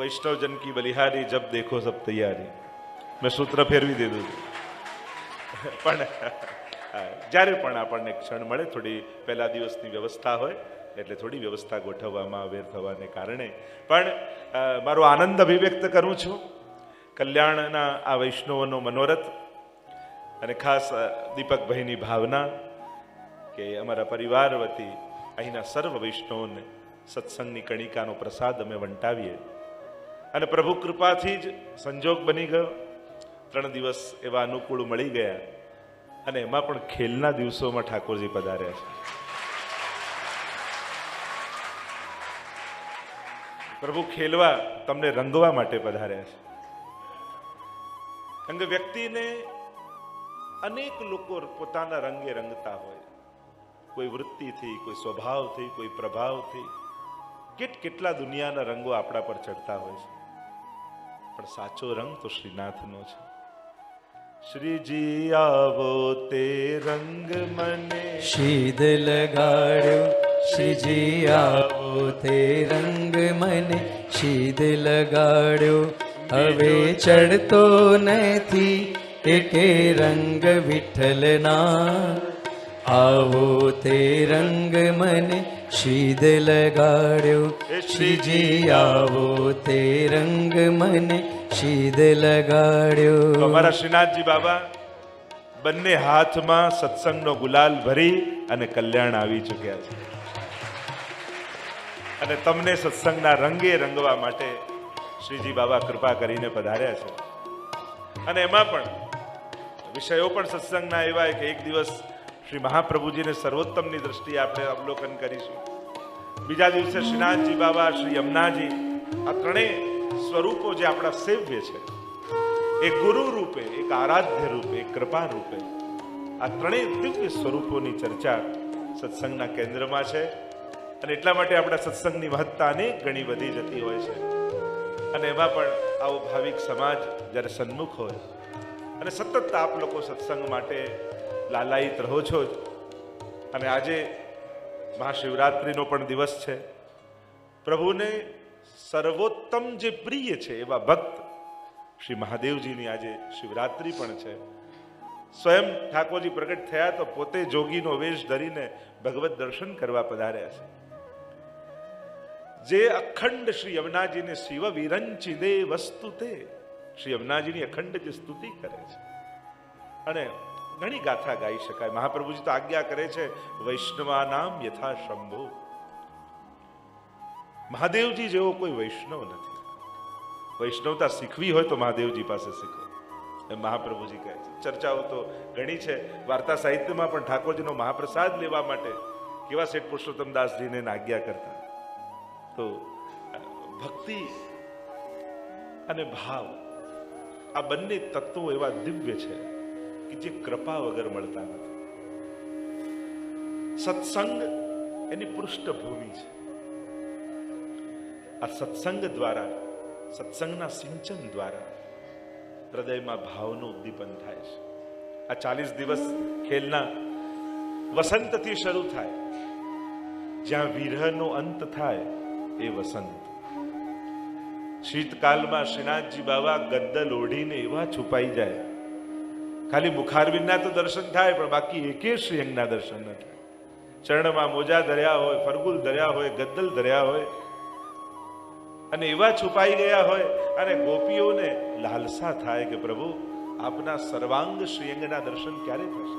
વૈષ્ણવજન કી બલિહારી જબ દેખો સબ તૈયારી. મેં સૂત્ર ફેરવી દીધું. પણ જ્યારે પણ આપણને ક્ષણ મળે, થોડી પહેલા દિવસની વ્યવસ્થા હોય, એટલે થોડી વ્યવસ્થા ગોઠવવામાં અવેર થવાને કારણે. પણ મારો આનંદ અભિવ્યક્ત કરું છું. કલ્યાણના આ વૈષ્ણવનો મનોરથ અને ખાસ દીપકભાઈની ભાવના કે અમારા પરિવાર વતી અહીંના સર્વ વૈષ્ણવોને સત્સંગની કણિકાનો પ્રસાદ અમે વંટાવીએ. અને પ્રભુ કૃપાથી જ સંજોગ બની ગયો. ત્રણ દિવસ એવા અનુકૂળ મળી ગયા અને એમાં પણ ખેલના દિવસોમાં ઠાકોરજી પધાર્યા છે. પ્રભુ ખેલવા તમને રંગવા માટે પધાર્યા છે. કારણ કે વ્યક્તિને અનેક લોકો પોતાના રંગે રંગતા હોય. કોઈ વૃત્તિથી, કોઈ સ્વભાવથી, કોઈ પ્રભાવથી. કેટ કેટલા દુનિયાના રંગો આપણા પર ચડતા હોય છે. પણ સાચો રંગ તો શ્રીનાથનો છે. શ્રીજી આવો તે રંગ મને શીદ લગાડ્યો. શ્રીજી આવો તે રંગ મને શીદ લગાડ્યો. હવે ચડતો નથી, એકે રંગ વિઠ્ઠલના. આવો તે રંગ મને શીદ લગાડ્યો શ્રીજી આવો તે રંગ મને શીદ લગાડ્યો અમારા શ્રીનાથજી બાબા બંને હાથમાં સત્સંગનો ગુલાલ ભરી અને કલ્યાણ આવી ચૂક્યા છે. અને તમને સત્સંગના રંગે રંગવા માટે શ્રીજી બાબા કૃપા કરીને પધાર્યા છે. અને એમાં પણ વિષયો પણ સત્સંગના એવા કે એક દિવસ શ્રી મહાપ્રભુજીને સર્વોત્તમની દ્રષ્ટિએ આપણે અવલોકન કરીશું. બીજા દિવસે શ્રીનાથજી બાબા, શ્રી યમુનાજી, આ ત્રણેય સ્વરૂપો જે આપણા સેવ્ય છે, એ ગુરુ રૂપે, એક આરાધ્ય રૂપે, એક કૃપા રૂપે, આ ત્રણેય દિવ્ય સ્વરૂપોની ચર્ચા સત્સંગના કેન્દ્રમાં છે અને એટલા માટે આપણા સત્સંગની મહત્તા અનેક ઘણી વધી જતી હોય છે. અને એમાં પણ આવો ભાવિક સમાજ જ્યારે સન્મુખ હોય અને સતત આપ લોકો સત્સંગ માટે લાલાયિત રહો છો અને આજે મહાશિવરાત્રિનો પણ દિવસ છે. પ્રભુને સર્વોત્તમ જે પ્રિય છે એવા ભક્ત શ્રી મહાદેવજીની આજે શિવરાત્રિ પણ છે. સ્વયં ઠાકોરજી પ્રગટ થયા તો પોતે જોગીનો વેશ ધરીને ભગવત દર્શન કરવા પધાર્યા છે. જે અખંડ શ્રી યમુનાજીને શિવ વિરંચી દે વસ્તુ તે શ્રી યમુનાજીની અખંડ જે સ્તુતિ કરે છે. અને ઘણી ગાથા ગાઈ શકાય. મહાપ્રભુજી તો આજ્ઞા કરે છે વૈષ્ણવા નામ યથા શંભુ. મહાદેવજી જેવો કોઈ વૈષ્ણવ નથી. વૈષ્ણવતા શીખવી હોય તો મહાદેવજી પાસે શીખો. એમ મહાપ્રભુજી કહે છે. ચર્ચાઓ તો ઘણી છે. વાર્તા સાહિત્યમાં પણ ઠાકોરજીનો મહાપ્રસાદ લેવા માટે કેવા શેઠ પુરુષોત્તમ દાસજીને આજ્ઞા કરતા. તો ભક્તિ અને ભાવ આ બંને તત્વો એવા દિવ્ય છે. જે કૃપા વગર મળતા નથી. સત્સંગ એની પૃષ્ઠભૂમિ છે. આ સત્સંગ દ્વારા, સત્સંગના સિંચન દ્વારા હૃદયમાં ભાવનું ઉદ્દીપન થાય છે. આ ચાલીસ દિવસ ખેલના વસંતથી શરૂ થાય. જ્યાં વિરહનો અંત થાય એ વસંત. શીતકાલમાં શ્રીનાથજી બાબા ગદ્દલ ઓઢીને એવા છુપાઈ જાય. ખાલી મુખારવિંદના તો દર્શન થાય, પણ બાકી એકે શ્રીઅંગના દર્શન ન થાય. ચરણમાં મોજા ધર્યા હોય, ફરગુલ ધર્યા હોય, ગદ્દલ ધર્યા હોય, અને એવા છુપાઈ ગયા હોય, અને ગોપીઓને લાલસા થાય કે પ્રભુ, આપના સર્વાંગ શ્રીઅંગના દર્શન ક્યારે થશે?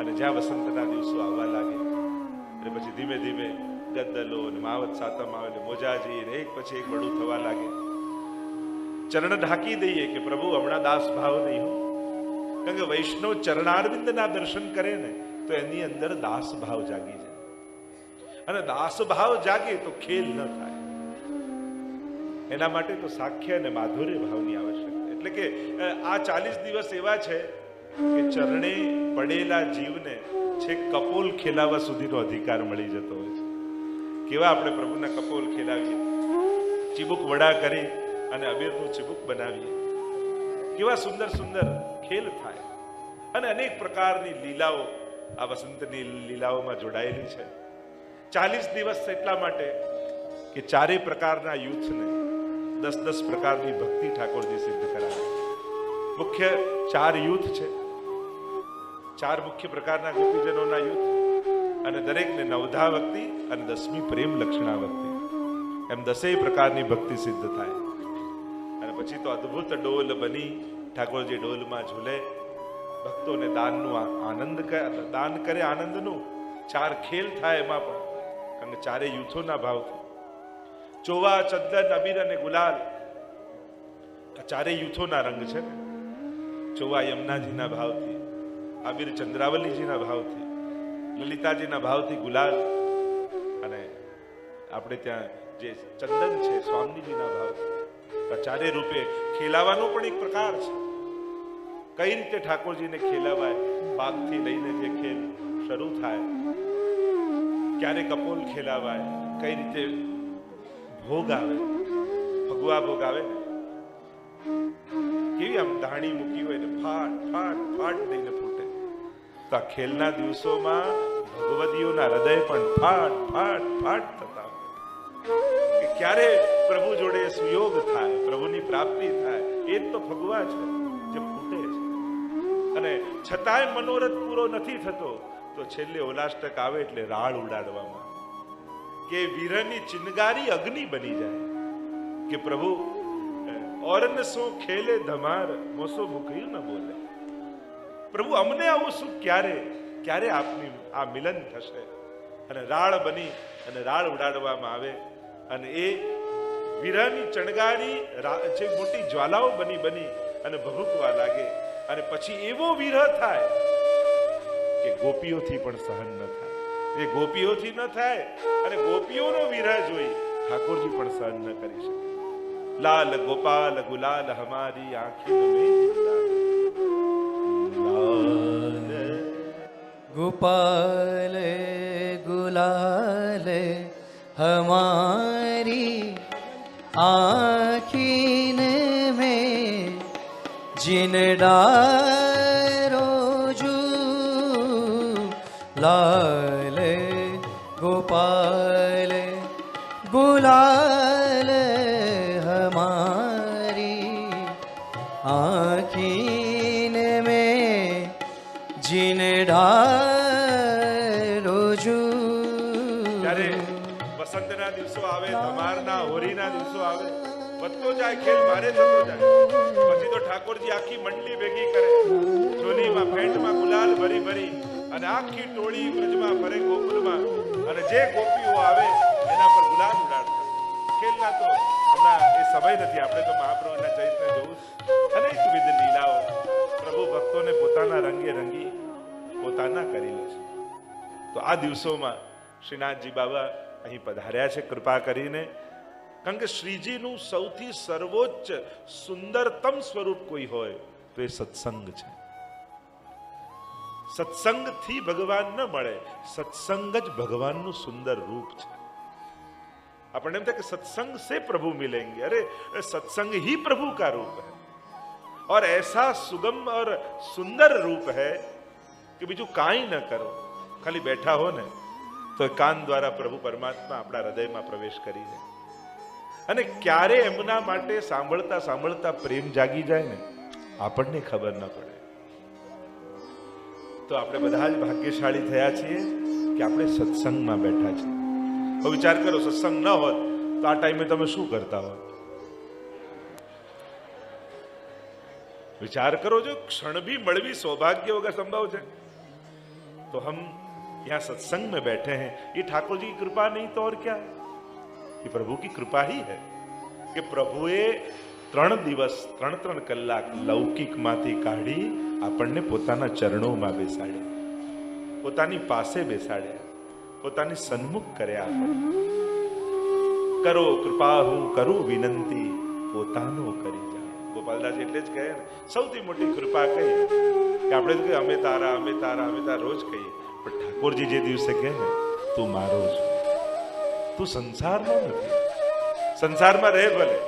અને જ્યાં વસંતના દિવસો આવવા લાગે એટલે પછી ધીમે ધીમે ગદ્દલો ને માવત સાતમ આવે ને મોજાજી ને એક પછી એક બડું થવા લાગે. ચરણ ઢાંકી દઈએ કે પ્રભુ, હમણાં દાસ ભાવ નહીં હો. કારણ કે વૈષ્ણવ ચરણારવિંદના દર્શન કરે ને, તો એની અંદર દાસ ભાવ જાગી જાય. અને દાસ ભાવ જાગે તો ખેલ ન થાય. એના માટે તો સાખ્ય અને માધુર્ય ભાવની આવશ્યકતા. એટલે કે આ ચાલીસ દિવસ એવા છે કે ચરણે પડેલા જીવને છે કપોલ ખેલાવા સુધીનો અધિકાર મળી જતો હોય છે. કેવા આપણે પ્રભુના કપોલ ખેલાવીએ? ચીબુક વડા કરી અને અબીરનું ચીબુક બનાવીએ. કેવા સુંદર સુંદર ખેલ થાય. અને અનેક પ્રકારની લીલાઓ આ વસંતની લીલાઓમાં જોડાયેલી છે. ચાલીસ દિવસ એટલા માટે કે ચારે પ્રકારના યુથને દસ દસ પ્રકારની ભક્તિ ઠાકોરજી સિદ્ધ કરાવે. મુખ્ય ચાર યુથ છે. ચાર મુખ્ય પ્રકારના ગોપીજનોના યુથ અને દરેકને નવધા ભક્તિ અને દસમી પ્રેમ લક્ષણા ભક્તિ. એમ દસેય પ્રકારની ભક્તિ સિદ્ધ થાય. અને પછી તો અદ્ભુત ડોલ બની. ઠાકોરજી ડોલમાં ઝૂલે. ભક્તોને દાનનું આનંદ દાન કરે આનંદનું. ચાર ખેલ થાય એમાં પણ. કારણ કે ચારે યુથોના ભાવથી ચોવા, ચંદન અબીર અને ગુલાલ. આ ચારે યુથોના રંગ છે ચોવા યમુનાજીના ભાવથી આબીર ચંદ્રાવલીજીના ભાવથી, લલિતાજીના ભાવથી ગુલાલ. અને આપણે ત્યાં જે ચંદન છે, સ્વામીજીના ભાવથી આ ચારે રૂપે ખેલાવાનો પણ એક પ્રકાર છે. કઈ રીતે ઠાકોરજીને ખેલાવાય પાકથી લઈને જે ખેલ શરૂ થાય, ક્યારે કપોલ ખેલાવાય, કઈ રીતે ભોગ આવે, ભગવા ભોગ આવે કેવી આમ ધાણી મૂકી હોય ને ફાટ ફાટ ફાટ દઈને ફૂટે. તો આ ખેલના દિવસોમાં ભગવદીઓના હૃદય પણ ફાટ ફાટ ફાટ થતા હોય. કે ક્યારે પ્રભુ જોડે સુયોગ થાય, પ્રભુની પ્રાપ્તિ થાય, એ જ તો ભગવા છે, જે ફૂટે છે. અને છતાંય મનોરથ પૂરો નથી થતો, તો છેલ્લે ઓલાષ્ટક આવે એટલે રાળ ઉડાડવામાં કે વીરની ચિનગારી અગ્નિ બની જાય. કે પ્રભુ ઓરન સો ખેલે ધમાર, મોસો ભૂખ્યું ન બોલે. પ્રભુ, અમને આવું શું ક્યારે ક્યારે આપની, આ મિલન થશે? અને રાળ બની અને રાળ ઉડાડવામાં આવે. અને એ વીરાની ચણગારી જે મોટી જ્વાલાઓ બની બની અને ભભૂકવા લાગે. અને પછી એવો વિરહ થાય કે ગોપીઓથી પણ સહન ન થાય. એ ગોપીઓથી ન થાય અને ગોપીઓનો વિરહ જોઈ ઠાકોરજી પણ સહન ન કરી શકે. લાલ ગોપાલ ગુલાલ હમારી આંખી ગોપાલ ગુલાલ હમા आखीन में जिन डारो जू लाल દિવસો આવે, તમારના હોળીના દિવસો આવે. વધતો જાય ખેલ મારે થતો જાય. પછી તો ઠાકોરજી આખી મંડળી ભેગી કરે. ચોલીમાં પેન્ટમાં ગુલાલ ભરી ભરી અને આખી ટોળી બ્રજમાં ફરે ગોકુલમાં. અને જે ગોપીઓ આવે, એના પર ગુલાલ ઉડાડતા. ખેલના તો હમણાં એ સમય નથી. આપણે તો મહાપ્રભુના ચરિત્ર જોવું અનેક વિધ લીલાઓ. પ્રભુ ભક્તોને પોતાના રંગે રંગી પોતાના કરી લે છે. તો આ દિવસોમાં શ્રીનાથજી બાબા અહીં પધાર્યા છે કૃપા કરીને કારણ કે શ્રીજીનું સૌથી સર્વોચ્ચ સુંદરતમ સ્વરૂપ કોઈ હોય તો એ સત્સંગ છે સત્સંગથી ભગવાન ન મળે સત્સંગ જ ભગવાનનું સુંદર રૂપ છે આપણને એમ થાય કે सत्संग से प्रभु मिलेंगे अरे सत्संग ही प्रभु का रूप है और ऐसा सुगम और सुंदर रूप है કે બીજું કાંઈ ન કરો ખાલી બેઠા હો ને તો કાન દ્વારા પ્રભુ પરમાત્મા આપણા હૃદયમાં પ્રવેશ કરી જાય. અને ક્યારે એમના માટે સાંભળતા સાંભળતા પ્રેમ જાગી જાય ને, આપણને ખબર ન પડે. તો આપણે બધા જ ભાગ્યશાળી થયા છીએ કે આપણે સત્સંગમાં બેઠા છીએ. હવે વિચાર કરો, સત્સંગ ન હોત તો આ ટાઈમે તમે શું કરતા હો વિચાર કરો જો, ક્ષણ બી મળવી સૌભાગ્ય વગર સંભવ છે. તો હમ यहाँ सत्संग में बैठे हैं ये ठाकुर जी की कृपा नहीं तो और क्या है ये प्रभु की कृपा ही है કે પ્રભુએ ત્રણ દિવસ ત્રણ ત્રણ કલાક લૌકિકમાંથી કાઢી આપણને પોતાના ચરણોમાં બેસાડ્યા પોતાની પાસે બેસાડ્યા પોતાની સન્મુખ કર્યા આપણને કરો કૃપા હું કરું વિનંતી પોતાનો કરી જા ગોપાલદાસ એટલે જ કહે ને સૌથી મોટી કૃપા કઈ કે આપણે તો કહીએ અમે તારા અમે તારા અમે તારા રોજ કહીએ પણ ઠાકોરજી જે દિવસે કહે ને, તું મારો છું. તું સંસારનો નથી. સંસારમાં રહે ભલે.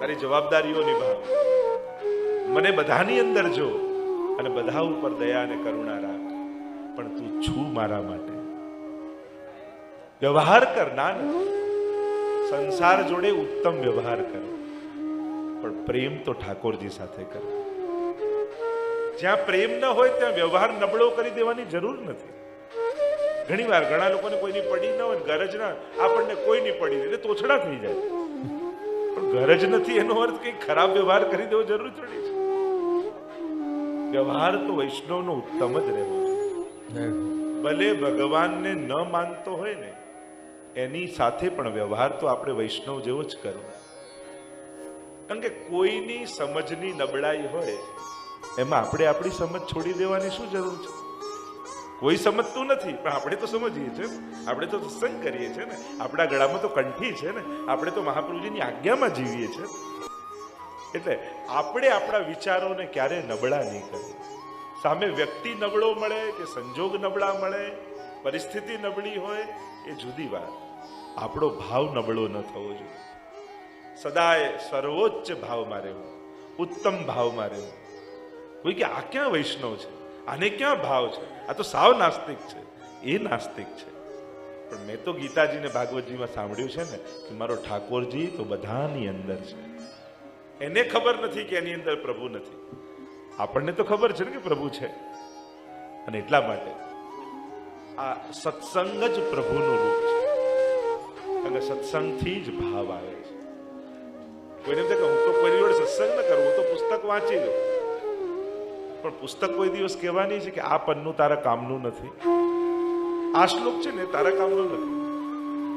તારી જવાબદારીઓ નિભાવ. મને બધાની અંદર જો અને બધા ઉપર દયા અને કરુણા રાખ. પણ તું છું મારા માટે. વ્યવહાર કર ના સંસાર જોડે ઉત્તમ વ્યવહાર કર. પણ પ્રેમ તો ઠાકોરજી સાથે કરો. જ્યાં પ્રેમ ન હોય ત્યાં વ્યવહાર નબળો કરી દેવાની જરૂર નથી. ઘણી વાર ઘણા લોકોને કોઈની પડી ન હોય ગરજના આપણને કોઈની પડી એટલે તોછડા થઈ જાય. પણ ગરજ નથી એનો અર્થ કંઈ ખરાબ વ્યવહાર કરી દેવો જરૂર થોડી છે. વ્યવહાર તો વૈષ્ણવનો ઉત્તમ જ રહેવો ભલે ભગવાનને ન માનતો હોય ને, એની સાથે પણ વ્યવહાર તો આપણે વૈષ્ણવ જેવો જ કરવો. કારણ કે કોઈની સમજની નબળાઈ હોય એમાં આપણે આપણી સમજ છોડી દેવાની શું જરૂર છે? કોઈ સમજતું નથી, પણ આપણે તો સમજીએ છીએ. આપણે તો સત્સંગ કરીએ છીએ ને. આપણા ગળામાં તો કંઠી છે ને. આપણે તો મહાપ્રભુજીની આજ્ઞામાં જીવીએ છીએ. એટલે આપણે આપણા વિચારોને ક્યારે નબળા નહીં કરીએ. સામે વ્યક્તિ નબળો મળે કે સંજોગ નબળા મળે, પરિસ્થિતિ નબળી હોય, એ જુદી વાત. આપણો ભાવ નબળો ન થવો જોઈએ. સદાય સર્વોચ્ચ ભાવમાં રહેવું ઉત્તમ ભાવમાં રહેવું કોઈ કે, આ ક્યાં વૈષ્ણવ છે? આને ક્યાં ભાવ છે? આ તો સાવ નાસ્તિક છે. એ નાસ્તિક છે. પણ મેં તો ગીતાજી ને ભાગવતજીમાં સાંભળ્યું છે ને, કે મારો ઠાકોરજી તો બધાની અંદર છે. એને ખબર નથી કે એની અંદર પ્રભુ નથી. આપણને તો ખબર છે ને કે પ્રભુ છે. અને એટલા માટે આ સત્સંગ જ પ્રભુનું રૂપ છે. અને સત્સંગથી જ ભાવ આવે છે. કોઈને એમ કે હું તો કોઈ સત્સંગ ન કરું, હું તો પુસ્તક વાંચી લઉં. પણ પુસ્તક કોઈ દિવસ કહેવાની છે કે આ પન્નું તારા કામનું નથી. આ શ્લોક છે ને તારા કામનું નથી.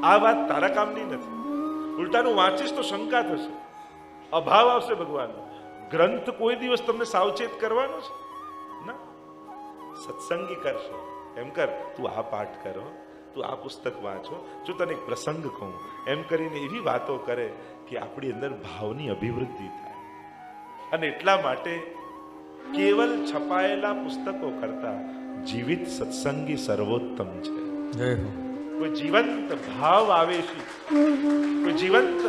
આ વાત તારા કામની નથી. ઉલટાનું વાંચીશ તો શંકા થશે. અભાવ આવશે ભગવાનનો. ગ્રંથ કોઈ દિવસ તમને સાવચેત કરવાનો છે? ના. સત્સંગી કરશે. એમ કર, તું આ પાઠ કરો, તું આ પુસ્તક વાંચો, જો તને એક પ્રસંગ કહું, એમ કરીને એવી વાતો કરે કે આપણી અંદર ભાવની અભિવૃદ્ધિ થાય. અને એટલા માટે કેવલ છપાયેલા પુસ્તકો કરતા જીવિત સત્સંગી સર્વોત્તમ છે. કોઈ જીવંત ભાવ આવેશી કોઈ જીવંત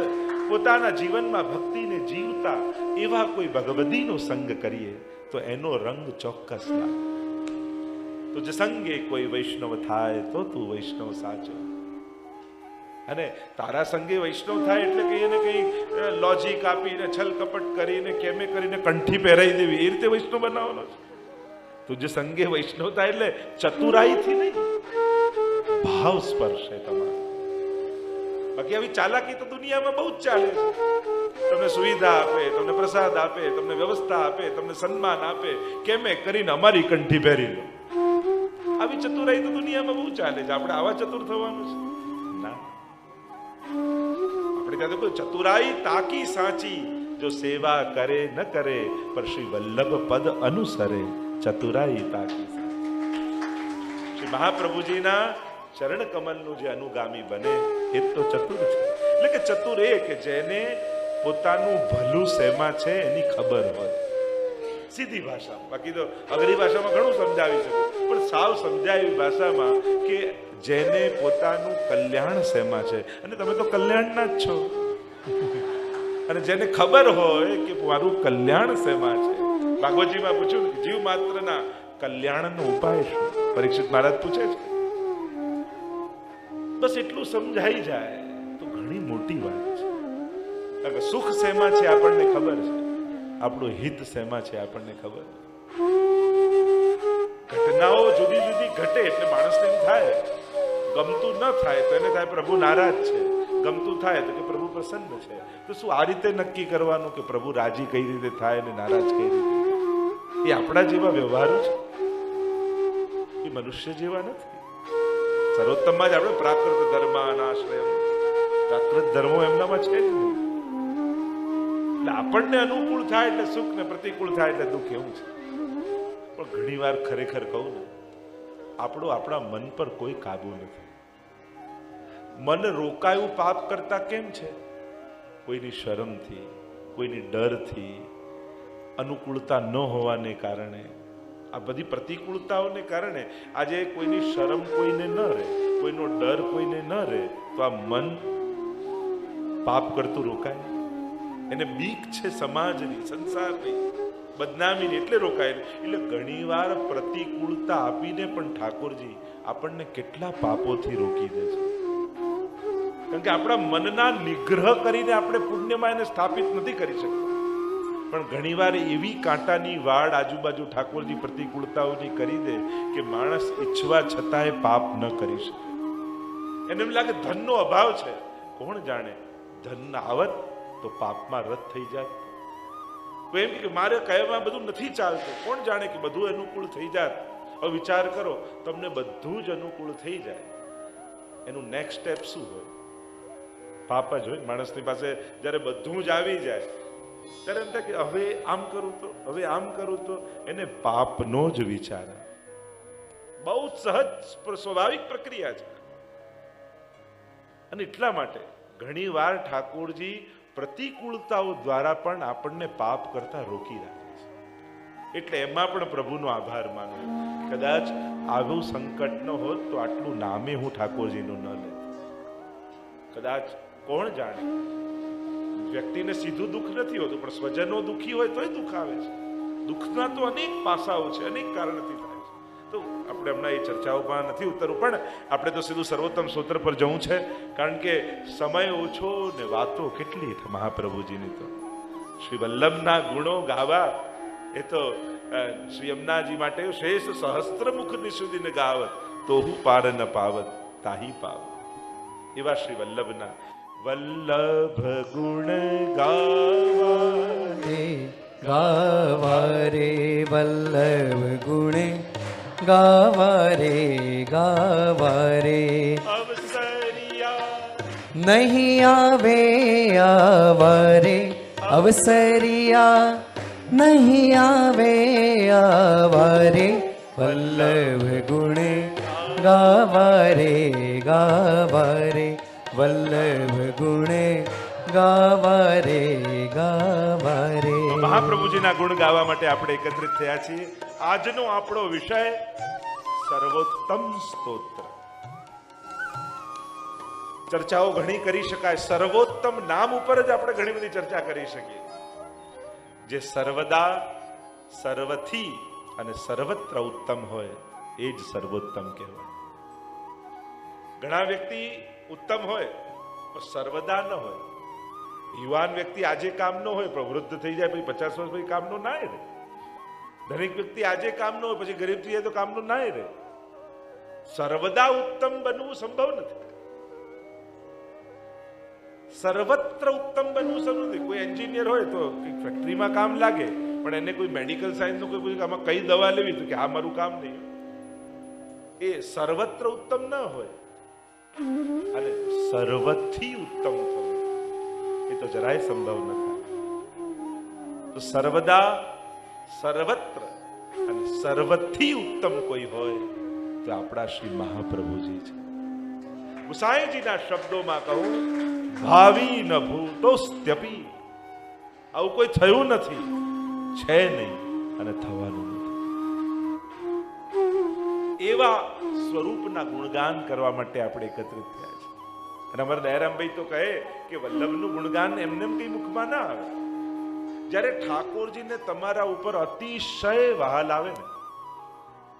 પોતાના જીવનમાં ભક્તિને જીવતા એવા કોઈ ભગવદીનો સંગ કરીએ તો એનો રંગ ચોક્કસ લાગે. તો જે સંગે કોઈ વૈષ્ણવ થાય તો તું વૈષ્ણવ સાચો. અને તારા સંગે વૈષ્ણવ થાય એટલે કે એને કંઈ લોજિક આપીને છલ કપટ કરીને, કેમે કરીને કંઠી પહેરાવી દેવી. એ રીતે વૈષ્ણવ બનાવવાનો છે. તું જે સંગે વૈષ્ણવ થાય એટલે ચતુરાઈથી નહીં. ભાવ સ્પર્શે તમારો. બાકી આવી ચાલાકી તો દુનિયામાં બહુ જ ચાલે છે. તમને સુવિધા આપે, તમને પ્રસાદ આપે, તમને વ્યવસ્થા આપે, તમને સન્માન આપે. કેમે કરીને અમારી કંઠી પહેરી લો. આવી ચતુરાઈ તો દુનિયામાં બહુ ચાલે છે. આપણે આવા ચતુર થવાનું છે. ત્યાં કોઈ ચતુરાઈ તાકી સાચી જો સેવા કરે ન કરે પર શ્રી વલ્લભ પદ અનુસરે ચતુરાઈ તાકી શ્રી મહાપ્રભુજીના ચરણ કમલનું જે અનુગામી બને એ તો ચતુર છે એટલે કે ચતુર એ કે જેને પોતાનું ભલું શેમાં છે એની ખબર હોય સીધી ભાષા બાકી તો અઘરી ભાષામાં ઘણું સમજાવી શકું। સાવ સમજાય એવી ભાષામાં કે જેને પોતાનું કલ્યાણ શેમાં છે? અને તમે તો કલ્યાણના જ છો. અને જેને ખબર હોય કે મારું કલ્યાણ શેમાં છે. ભાગવતજીમાં પૂછ્યું કે જીવ માત્રના કલ્યાણનો ઉપાય શું? પરીક્ષિત મહારાજ પૂછે છે. બસ એટલું સમજાઈ જાય તો ઘણી મોટી વાત છે. સુખ શેમાં છે આપણને ખબર છે. આપણું હિત શેમાં છે આપણને ખબર ઘટનાઓ જુદી જુદી ઘટે એટલે માણસને એમ થાય, ગમતું ન થાય તો એને થાય પ્રભુ નારાજ છે. ગમતું થાય તો કે પ્રભુ પ્રસન્ન છે. તો શું આ રીતે નક્કી કરવાનું કે પ્રભુ રાજી કઈ રીતે થાય અને નારાજ કઈ રીતે એ આપણા જેવા વ્યવહારો છે. એ મનુષ્ય જેવા નથી. સર્વોત્તમમાં જ આપણે પ્રાકૃત ધર્મ, અનાશ્રય, પ્રાકૃત ધર્મો એમનામાં છે એટલે આપણને અનુકૂળ થાય એટલે સુખ ને પ્રતિકૂળ થાય એટલે દુઃખ એવું છે. પણ ઘણી વાર ખરેખર કહું ને, આપણો આપણા મન પર કોઈ કાબુ નથી. મન રોકાયું પાપ કરતા કેમ છે? કોઈની શરમથી, કોઈની ડરથી, અનુકૂળતા ન હોવાને કારણે, આ બધી પ્રતિકૂળતાઓને કારણે આજે કોઈની શરમ કોઈને ન રહે, કોઈનો ડર કોઈને ન રહે, તો આ મન પાપ કરતું રોકાય. એને બીક છે સમાજની, સંસારની. બદનામીની એટલે રોકાય એટલે ઘણીવાર પ્રતિકૂળતા આપીને પણ ઠાકોરજી આપણને કેટલા પાપોથી રોકી દે છે. કારણ કે આપણા મનના નિગ્રહ કરીને આપણે પુણ્યમાં એને સ્થાપિત નથી કરી શકતા. પણ ઘણીવાર એવી કાંટાની વાડ આજુબાજુ ઠાકોરજી પ્રતિકૂળતાઓની કરી દે કે માણસ ઈચ્છવા છતાંય પાપ ન કરી શકે. એને એમ લાગે ધનનો અભાવ છે. કોણ જાણે ધન આવત તો પાપમાં રદ થઈ જાય. કોઈ એમ કે મારે કહેવામાં બધું નથી ચાલતું. કોણ જાણે કે બધું અનુકૂળ થઈ જાય? હવે વિચાર કરો, તમને બધું જ અનુકૂળ થઈ જાય. એનું નેક્સ્ટ સ્ટેપ શું હોય? પાપ જ હોય માણસની પાસે જ્યારે બધું જ આવી જાય. ત્યારે એમ થાય કે હવે આમ કરું તો, હવે આમ કરું તો, એને પાપનો જ વિચાર બહુ સહજ સ્વાભાવિક પ્રક્રિયા છે. અને એટલા માટે ઘણીવાર ઠાકોરજી પ્રતિકૂળતાઓ દ્વારા પણ આપણને પાપ કરતા રોકી રાખે છે. એટલે એમાં પણ પ્રભુનો આભાર માનું કદાચ આવું સંકટ ન હોત તો આટલું નામે હું ઠાકોરજીનું ન લે કદાચ કોણ જાણે? વ્યક્તિને સીધું દુઃખ નથી હોતું, પણ સ્વજનો દુઃખી હોય તોય દુઃખ આવે છે. દુઃખના તો અનેક પાસાઓ છે, અનેક કારણથી આપણે હમણાં એ ચર્ચાઓમાં નથી ઉતરવું પણ આપણે તો સીધું સર્વોત્તમ સૂત્ર પર જવું છે. કારણ કે સમય ઓછો ને વાતો કેટલી મહાપ્રભુજીની તો. શ્રી વલ્લભના ગુણો ગાવા, એ તો શ્રી યમુનાજી માટે શેષ સહસ્ત્રમુખ નિશુદિન ગાવત. તો હું પાર ન પાવત, તાહી પાવ. એવા શ્રી વલ્લભના વલ્લભ ગુણ ગાવા. રે ગાવા રે, વલ્લભ ગુણે गवरे गवरे। नहीं आवे आवरे अवसरिया। नहीं आवे आवरे वल्लभ गुणे। गावाे गा वल्लभ गुणे। गाब गा મહાપ્રભુજીના ગુણ ગાવા માટે આપણે એકત્રિત થયા છીએ. આજનો આપણો વિષય સર્વોત્તમ સ્તોત્ર. ચર્ચાઓ ઘણી કરી શકાય. સર્વોત્તમ નામ ઉપર જ આપણે ઘણી બધી ચર્ચા કરી શકીએ. જે સર્વદા, સર્વથી અને સર્વત્ર ઉત્તમ હોય, એ જ સર્વોત્તમ કહેવાય. ઘણા વ્યક્તિ ઉત્તમ હોય, પણ સર્વદા ન હોય. યુવાન વ્યક્તિ આજે કામ ન હોય, પણ વૃદ્ધ થઈ જાય, પછી પચાસ વર્ષ પછી કામનો ના રહે. ધનિક વ્યક્તિ આજે કામ ન હોય, પછી ગરીબ થઈ જાય તો કામનો ના રહે. સર્વદા ઉત્તમ બનવું સંભવ નથી. સર્વત્ર ઉત્તમ બનવું સંભવ નથી. કોઈ એન્જિનિયર હોય તો ફેક્ટરીમાં કામ લાગે, પણ એને કોઈ મેડિકલ સાયન્સનું કોઈ આમાં કઈ દવા લેવી? તો કે આ મારું કામ નહીં. એ સર્વત્ર ઉત્તમ ન હોય. અને સર્વથી ઉત્તમ થવું તો જરાય સંભવ ન સર્વદા સર્વત્ર અને સર્વથી ઉત્તમ કોઈ હોય તો આપણા શ્રી મહાપ્રભુજી છે. ગુસાઈજીના શબ્દોમાં કહું, ભાવી ન ભૂતોસ્ત્યપી. આવું કોઈ થયું નથી. છે નહીં અને થવાનું નથી. એવા સ્વરૂપના ગુણગાન કરવા માટે આપણે એકત્રિત થયા. અને અમારા દયારામભાઈ તો કહે કે વલ્લભનું ગુણગાન એમને એમ કઈ મુખમાં ના આવે. જ્યારે ઠાકોરજીને તમારા ઉપર અતિશય વહાલ આવે ને,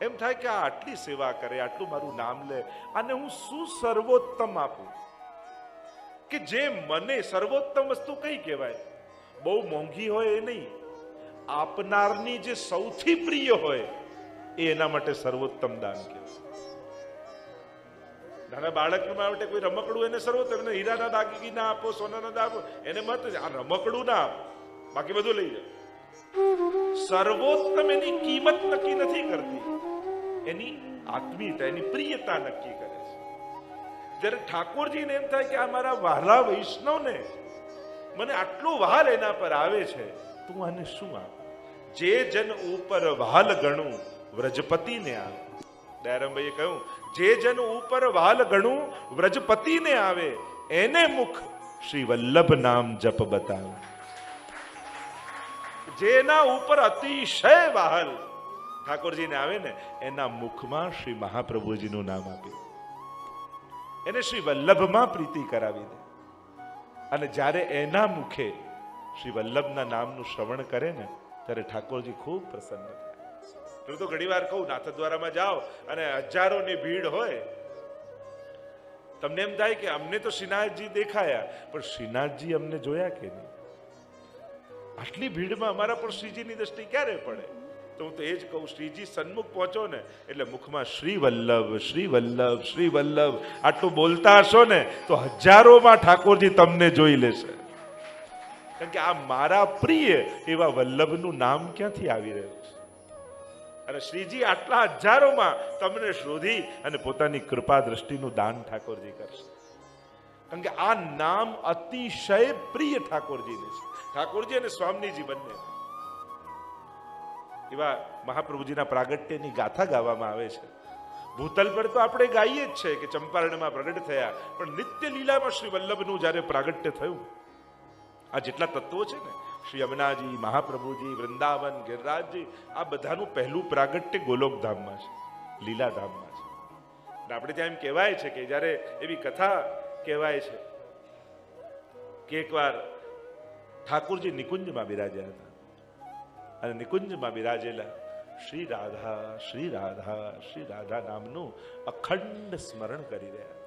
એમ થાય કે આ આટલી સેવા કરે, આટલું મારું નામ લે અને હું શું સર્વોત્તમ આપું? કે જે મને સર્વોત્તમ વસ્તુ કઈ કહેવાય? બહુ મોંઘી હોય એ નહીં. આપનારની જે સૌથી પ્રિય હોય, એ એના માટે સર્વોત્તમ દાન કહેવાય. નાના બાળક માટે કોઈ રમકડું એને સર્વોત્તમ એમને હીરાના દાગીના આપો, સોનાના દાગો, એને મત આ રમકડું ના આપો. બાકી બધું લઈ જાઓ. સર્વોત્તમ એની કિંમત નક્કી નથી કરતી. એની આત્મીયતા, એની પ્રિયતા નક્કી કરે છે. જ્યારે ઠાકોરજીને એમ થાય કે આ મારા વહાલા વૈષ્ણવને મને આટલો વહાલ એના પર આવે છે, તો હું આને શું આપ? જે જન ઉપર વહાલ ગણું, વ્રજપતિને આવે દયારામભાઈએ કહ્યું, જે જન ઉપર વાલ ગણું, વ્રજપતિને આવે, એને મુખ શ્રી વલ્લભ નામ જપ બતાવે. જેના ઉપર અતિશય વાહલ, ઠાકોરજીને આવે ને, એના મુખમાં શ્રી મહાપ્રભુજીનું નામ આપ્યું એને શ્રી વલ્લભમાં પ્રીતિ કરાવી દે. અને જ્યારે એના મુખે શ્રી વલ્લભના નામનું શ્રવણ કરે ને, ત્યારે ઠાકોરજી ખૂબ પ્રસન્ન થાય. હું તો ઘણી વાર કહું, નાથદ્વારામાં જાઓ અને હજારોની ભીડ હોય. તમને એમ થાય કે અમને તો શ્રીનાથજી દેખાયા, પણ શ્રીનાથજી અમને જોયા કે નહીં? આટલી ભીડમાં અમારા પર શ્રીજીની દ્રષ્ટિ ક્યારે પડે? તો હું તો એ જ કહું, શ્રીજી સન્મુખ પહોંચો ને, એટલે મુખમાં શ્રી વલ્લભ શ્રી વલ્લભ શ્રી વલ્લભ આટલું બોલતા હશો ને, તો હજારોમાં ઠાકોરજી તમને જોઈ લેશે. કારણ કે આ મારા પ્રિય એવા વલ્લભનું નામ ક્યાંથી આવી રહ્યું છે? અને શ્રીજી આટલા હજારોમાં તમને શોધી અને પોતાની કૃપા દ્રષ્ટિનું દાન ઠાકોરજી કરશે. કારણ કે આ નામ અતિશય પ્રિય ઠાકોરજીને છે. ઠાકોરજી અને સ્વામીજી બંને. એવા મહાપ્રભુજીના પ્રાગટ્યની ગાથા ગાવામાં આવે છે. ભૂતલ પર તો આપણે ગાઈએ જ છે કે ચંપારણમાં પ્રગટ થયા, પણ નિત્ય લીલામાં શ્રી વલ્લભનું જ્યારે પ્રાગટ્ય થયું, આ જેટલા તત્વો છે ને શ્રી યમુનાજી, મહાપ્રભુજી, વૃંદાવન, ગિરરાજજી, આ બધાનું પહેલું પ્રાગટ્ય ગોલોકધામમાં છે, લીલાધામમાં છે. આપણે ત્યાં એમ કહેવાય છે કે જ્યારે એવી કથા કહેવાય છે કે એકવાર ઠાકુરજી નિકુંજમાં બિરાજ્યા હતા. અને નિકુંજમાં બિરાજેલા શ્રી રાધા શ્રી રાધા શ્રી રાધા નામનું અખંડ સ્મરણ કરી રહ્યા.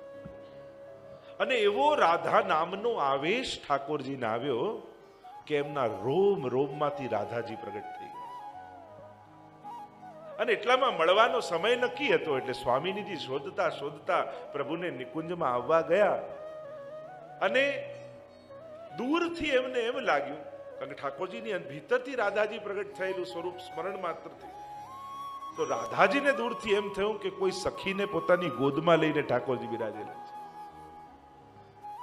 અને એવો રાધા નામનો આવેશ ઠાકોરજીને આવ્યો કે એમના રોમ, રોમમાંથી રાધાજી પ્રગટ થઈ અને એટલામાં મળવાનો સમય નક્કી હતો, એટલે સ્વામીજીજી શોધતા શોધતા પ્રભુને નિકુંજમાં આવવા ગયા. અને દૂરથી એમને એમ લાગ્યું, કારણ કે ઠાકોરજીની ભીતરથી રાધાજી પ્રગટ થયેલું સ્વરૂપ સ્મરણ માત્રથી તો રાધાજીને દૂરથી એમ થયું કે કોઈ સખીને પોતાની ગોદમાં લઈને ઠાકોરજી બિરાજેલા.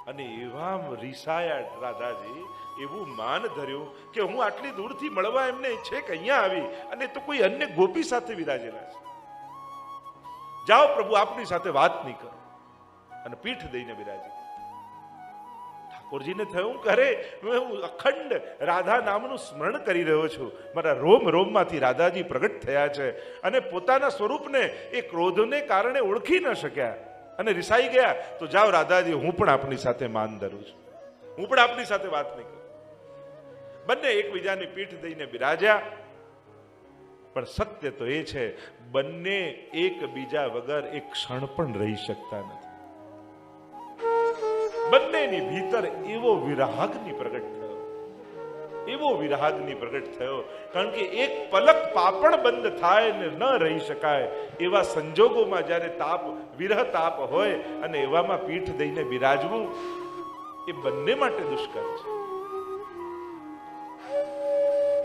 અને એવા રીસાયા રાધાજી, એવું માન ધર્યું કે હું આટલી દૂરથી મળવા એમને છે કે અહીંયા આવી અને તો કોઈ અન્ય ગોપી સાથે વિરાજેલા છે. જાઓ પ્રભુ, આપની સાથે વાત નહીં કરો. અને પીઠ દઈને બિરાજી ઠાકોરજીને થયું કરે હું અખંડ રાધા નામનું સ્મરણ કરી રહ્યો છું. મારા રોમ રોમમાંથી રાધાજી પ્રગટ થયા છે અને પોતાના સ્વરૂપને એ ક્રોધને કારણે ઓળખી ન શક્યા. અને રિસાઈ ગયા, તો જાઓ રાધાજી, હું પણ આપની સાથે માન ધરું છું. હું પણ આપની સાથે વાત નહીં કરું. બંને એકબીજાની પીઠ દઈને બિરાજ્યા. પણ સત્ય તો એ છે, બંને એકબીજા વગર એક ક્ષણ પણ રહી શકતા નથી. બંનેની ભીતર એવો વિરાગની પ્રગટ એવો વિરાગની પ્રગટ થયો. કારણ કે એક પલક પાપણ બંધ થાય ને ન રહી શકાય. એવા સંજોગોમાં જ્યારે તાપ, વિરહ તાપ હોય અને એવામાં પીઠ દઈને બિરાજવું, એ બંને માટે દુષ્કર છે.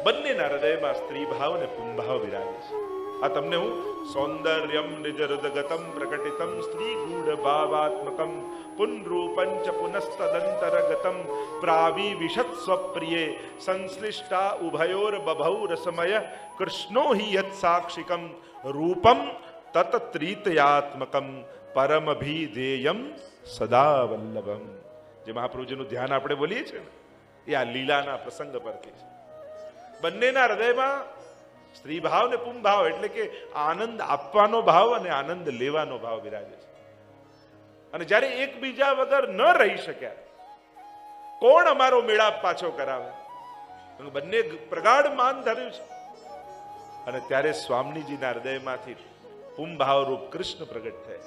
બંનેના હૃદયમાં સ્ત્રી ભાવ અને પુંભાવ વિરાજે છે. આ તમને હું સૌંદર્યમ નિજરદગતમ પ્રકટિતમ સ્ત્રી ભાવાત્મકમ પુનરૂપંચ પુનસ્તદંતરગતમ પ્રાવી વિશત સ્વપ્રિયે સંશ્લિષ્ટા ઉભયોર બભૌ રસમય કૃષ્ણો હિ યત સાક્ષિકમ રૂપમ તત ત્રિતયાત્મકમ પરમભિધેયમ સદા જે મહાપ્રભુજીનું ધ્યાન આપણે બોલીએ છીએ ને, એ આ લીલાના પ્રસંગ પરથી છે. બંનેના હૃદયમાં સ્ત્રી ભાવ ને પુમ ભાવ એટલે કે આનંદ આપવાનો ભાવ અને આનંદ લેવાનો ભાવ બિરાજે છે. અને જ્યારે એકબીજા વગર ન રહી શક્યા, કોણ અમારો મેળાપ પાછો કરાવે? બંને પ્રગાઢ માન ધર્યું છે. અને ત્યારે સ્વામીજીના હૃદયમાંથી પું ભાવરૂપ કૃષ્ણ પ્રગટ થયા.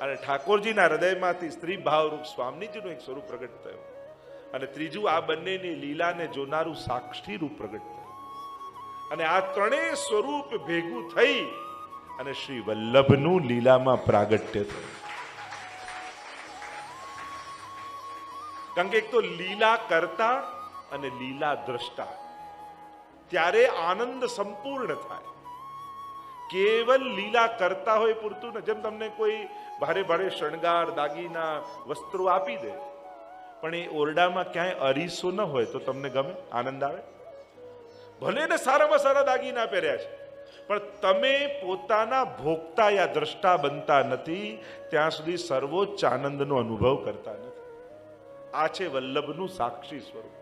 અને ઠાકોરજીના હૃદયમાંથી સ્ત્રી ભાવરૂપ સ્વામીજીનું એક સ્વરૂપ પ્રગટ થયું. અને ત્રીજું, આ બંનેની લીલાને જોનારું સાક્ષી રૂપ પ્રગટ થયું. અને આ ત્રણેય સ્વરૂપ ભેગું થઈ અને શ્રી વલ્લભનું લીલામાં પ્રાગટ્ય થયું. કારણ કે એક તો લીલા કરતા અને લીલા દ્રષ્ટા. ત્યારે આનંદ સંપૂર્ણ થાય. કેવલ લીલા કરતા હોય પૂરતું ને, જેમ તમને કોઈ ભારે ભારે શણગાર, દાગીના, વસ્ત્રો આપી દે, પણ એ ઓરડામાં ક્યાંય અરીસો ન હોય તો તમને ગમે? આનંદ આવે? ભલે ને સારામાં સારા દાગીના પહેર્યા છે, પણ તમે પોતાના ભોગતા યા દ્રષ્ટા બનતા નથી, ત્યાં સુધી સર્વોચ્ચ આનંદનો અનુભવ કરતા નથી. આ છે વલ્લભનું સાક્ષી સ્વરૂપ,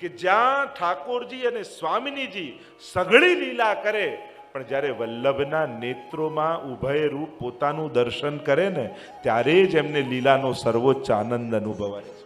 કે જ્યાં ઠાકોરજી અને સ્વામિનીજી સઘળી લીલા કરે, પણ જ્યારે વલ્લભના નેત્રોમાં ઉભય રૂપ પોતાનું દર્શન કરે ને, ત્યારે જ એમને લીલાનો સર્વોચ્ચ આનંદ અનુભવાય.